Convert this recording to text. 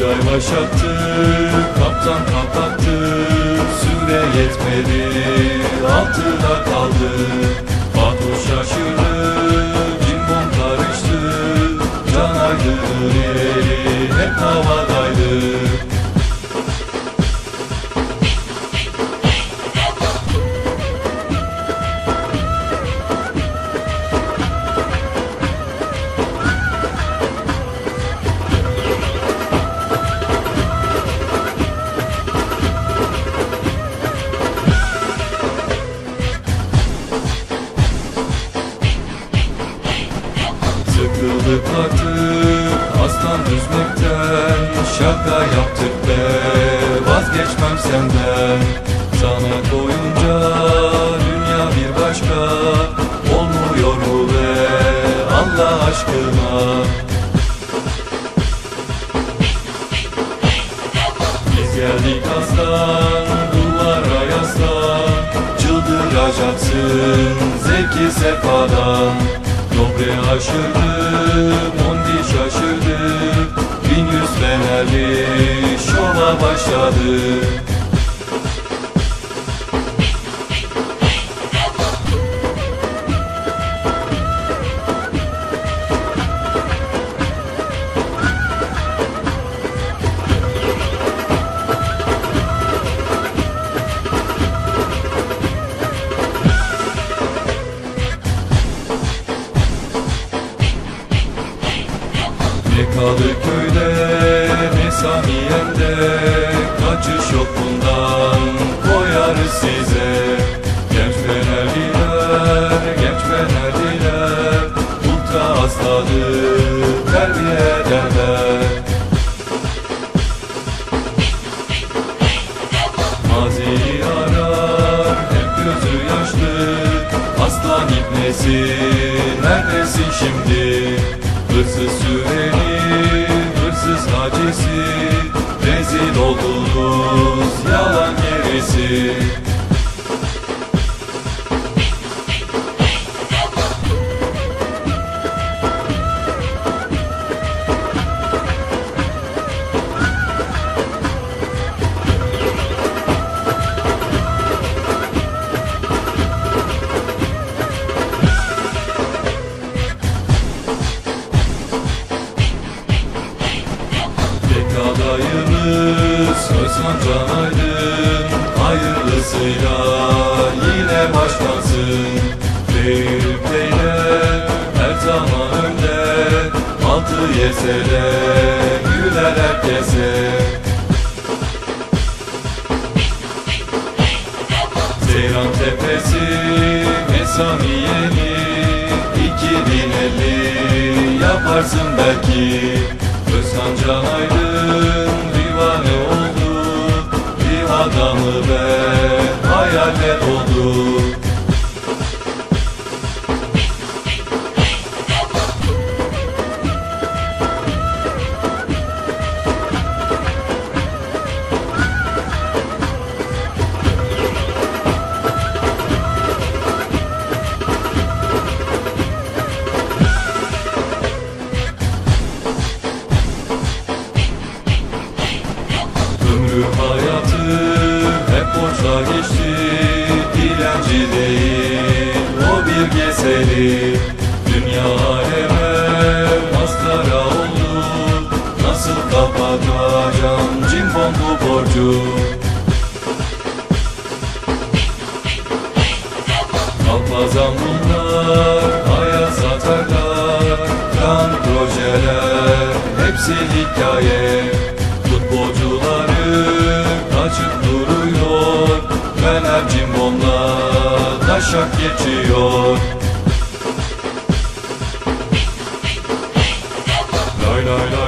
Tuncay başlattı, kaptan kapattı Süre yetmedi, altıda kaldı. Batu şaşırdı, Sıkıldık artık aslan düzmekten Şaka yaptık be. Vazgeçmem senden. Sana koyunca dünya bir başka Olmuyor mu be? Allah aşkına. Biz geldik aslan duvara yaslan. Çıldıracaksın zevki sefadan Dobre aşırdı, Mondi şaşırdı Bin yüz fenerli şova başladı Kadıköy'de ne Samiye'nde Kaçış yok bundan koyarız size. Genç Fenerliler, genç Fenerliler Ultra asladı terbiye ederler Maziyi arar hep gözü yaşlı Aslan ibnesi neredesin şimdi? Hırsız süreli, hacisi Rezil oldunuz yalan gerisi kazanacın Hayırlısıyla yine başkansın Verip peyle her zaman önde. Altı yesele güler herkese. Seyran tepesi mesaniyeli iki bin elli yaparsın belki. Özkan Can Aydın ve hayale doldu Dilenci değil o bir geseli Dünya aleme maskara oldu. Nasıl kapatacağım cimbom bu borcu? Kalpazan bunlar hayat satarlar. Kan projeler hepsi hikaye. Futbolcuları Başak geçiyor. Lay lay lay.